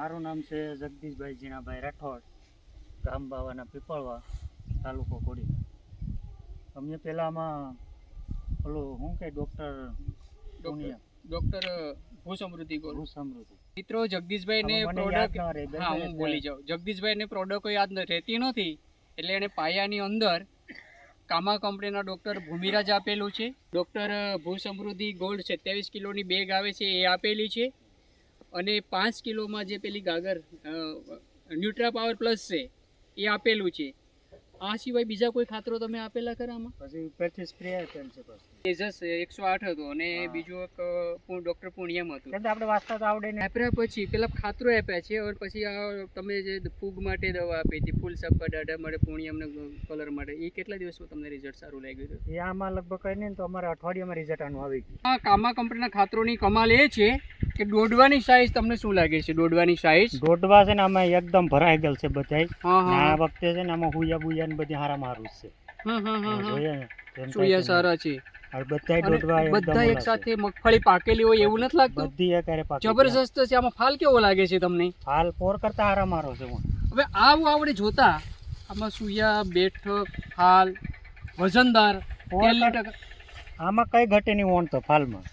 મારું નામ છે જગદીશભાઈ જીણાભાઈ રાઠોડ ગામ બાવાના પીપળવા તાલુકો કોડી અમે પહેલાંમાં પેલું શું કે ડૉક્ટર ડૉક્ટર ડોક્ટર ભૂસમૃદ્ધિ ગોળ ભૂ સમૃદ્ધિ મિત્રો જગદીશભાઈ ને પ્રોડક્ટ હા હું બોલી જાઉં. જગદીશભાઈ ને પ્રોડક્ટ યાદ ન- રહેતી નથી એટલે એને પાયાની અંદર કામા કંપનીના ડોક્ટર ભૂમિરાજ આપેલું છે. ડૉક્ટર ભૂસમૃદ્ધિ ગોલ્ડ સત્યાવીસ કિલોની બેગ આવે છે એ આપેલી છે. અને પાંચ કિલોમાં જે પેલી ગાગર ન્યુટ્રા પાવર પ્લસ છે એ આપેલું છે. આ સિવાય બીજા કોઈ ખાતરો તમે આપેલા ખરા આમાં? પછી ઉપરથી સ્પ્રે આપેલ છે પછી તેજસ એકસો આઠ હતો અને બીજો એક ડોક્ટર પૂર્ણિયમ હતું. આપણે વાંચતા તો આવડે ને આપ્યા પછી પેલા ખાતરો આપ્યા છે અને પછી આ તમે જે ફૂગ માટે દવા આપી હતી ફૂલ સપ્પા દાઢા માટે પૂર્ણિયમને કલર માટે એ કેટલા દિવસમાં તમને રિઝલ્ટ સારું લાગ્યું હતું? એ આમાં લગભગ કરીને તો અમારે અઠવાડિયામાં રિઝલ્ટ આનું આવી ગયું. આ કામા કંપનીના ખાતરોની કમાલ એ છે કે દોડવાની સાઇઝ તમને શું લાગે છે? દોડવાની સાઈઝ? દોડવા છે ને આમાં એકદમ ભરાઈ ગયેલ છે બધાય. આ વખતે છે ને આમાં હુયા બુયા ને બધી હારા મારું છે. જોઈએ ને તેમ સારા છે. છે બધાય અને દોડવા એકદમ બધા એક સાથે મગફળી પાકેલી હોય એવું નથી લાગતું? બધી એકારે જબરજસ્ત છે. આમાં ફાલ કેવો લાગે છે તમને? હાલ પોર કરતા હારા મારો છે હવે આવું આવડે જોતા આમાં સુયા બેઠક હાલ વજનદાર આમાં કઈ ઘટે નહીં ઓણ તો ફાલમાં.